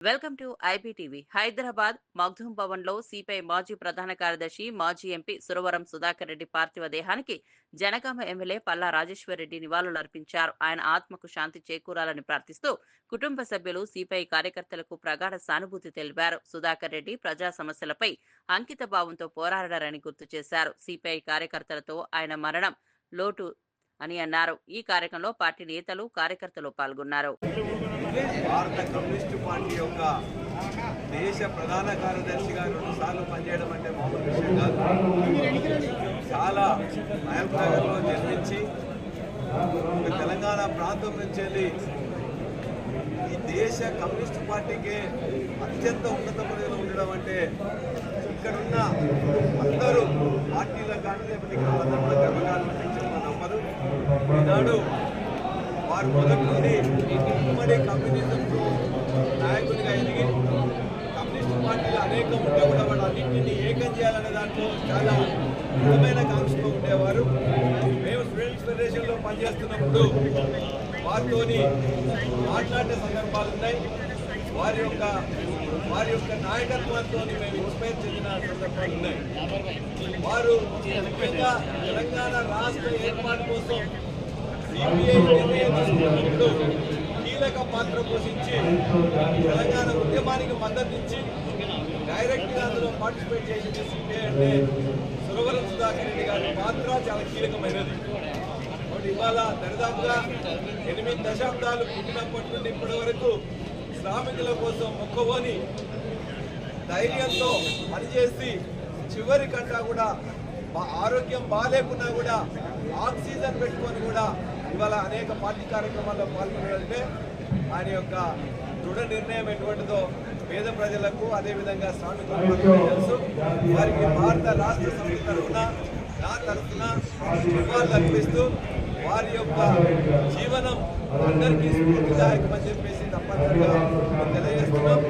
Welcome to IBTV Hyderabad Makhdoom భవన్లో CPI మాజీ ప్రధాన కార్యదర్శి మాజీ ఎంపీ సురవరం సుధాకర్ రెడ్డి పార్థివ దేహానికి జనగామ ఎమ్మెల్యే పల్లా రాజేశ్వరరెడ్డి నివాళులర్పించారు. ఆయన ఆత్మకు శాంతి చేకూరాలని ప్రార్థిస్తూ కుటుంబ సభ్యులు సిపిఐ కార్యకర్తలకు ప్రగాఢ సానుభూతి తెలిపారు. సుధాకర్ రెడ్డి ప్రజా సమస్యలపై అంకిత భావంతో పోరాడారని గుర్తు చేశారు. సిపిఐ కార్యకర్తలతో ఆయన మరణం లోటు అని అన్నారు. ఈ కార్యక్రమంలో పార్టీ నేతలు కార్యకర్తలు పాల్గొన్నారు. భారత కమ్యూనిస్టు పార్టీ యొక్క దేశ ప్రధాన కార్యదర్శిగా రెండు సార్లు పనిచేయడం అంటే మామూలు విషయం కాదు. చాలా మహల్నగర్లో జన్మించి తెలంగాణ ప్రాంతం నుంచి వెళ్ళి ఈ దేశ కమ్యూనిస్టు పార్టీకి అత్యంత ఉన్నత పదవిలో ఉండడం అంటే ఇక్కడున్న అందరూ పార్టీల కానీ లేకపోతే ఇక్కడ అందరూ కూడా గర్వకారణం చెప్పిన నమ్మరు నాడు వారు మొదటి నుండి ఉమ్మడి కమ్యూనిజం నాయకునిగా ఎదిగి కమ్యూనిస్ట్ పార్టీలు అనేక ఉంటే కూడా వాళ్ళు అన్నింటినీ ఏకం చేయాలనే దాంట్లో చాలా బలమైన కాంక్షతో ఉండేవారు. మేము స్టూడెంట్స్ ఫెడరేషన్లో పనిచేస్తున్నప్పుడు వారితోని మాట్లాడిన సందర్భాలు ఉన్నాయి. వారి యొక్క వారి యొక్క నాయకత్వంతో మేము ఇన్స్పైర్ చెందిన సందర్భాలు ఉన్నాయి. వారు ముఖ్యంగా తెలంగాణ రాష్ట్ర ఏర్పాటు కోసం సిపిఐ నిర్ణయం తీసుకున్నప్పుడు కీలక పాత్ర పోషించి తెలంగాణ ఉద్యమానికి మద్దతు ఇచ్చి డైరెక్ట్గా అందులో పార్టిసిపేట్ చేసింది సిపిఐ అంటే సురవరం సుధాకర్ రెడ్డి గారి పాత్ర చాలా కీలకమైనది. కాబట్టి ఇవాళ దరిదాపుగా ఎనిమిది దశాబ్దాలు పుట్టినప్పటి నుండి ఇప్పటి వరకు శ్రామికుల కోసం మొక్కబోని ధైర్యంతో పనిచేసి చివరి కంటా కూడా మా ఆరోగ్యం బాగాలేకున్నా కూడా ఆక్సిజన్ పెట్టుకొని ఇవాళ అనేక పార్టీ కార్యక్రమాల్లో పాల్గొనాలంటే ఆయన యొక్క దృఢ నిర్ణయం ఎటువంటిదో పేద ప్రజలకు అదేవిధంగా శ్రామికులకు తెలుసు. వారికి భారత రాష్ట్ర సమితి తరఫున నా తరఫున నివాళులు అర్పిస్తూ వారి యొక్క జీవనం అందరికీ స్ఫూర్తిదాయకమని చెప్పేసి తప్పనిసరిగా తెలియజేస్తున్నాం.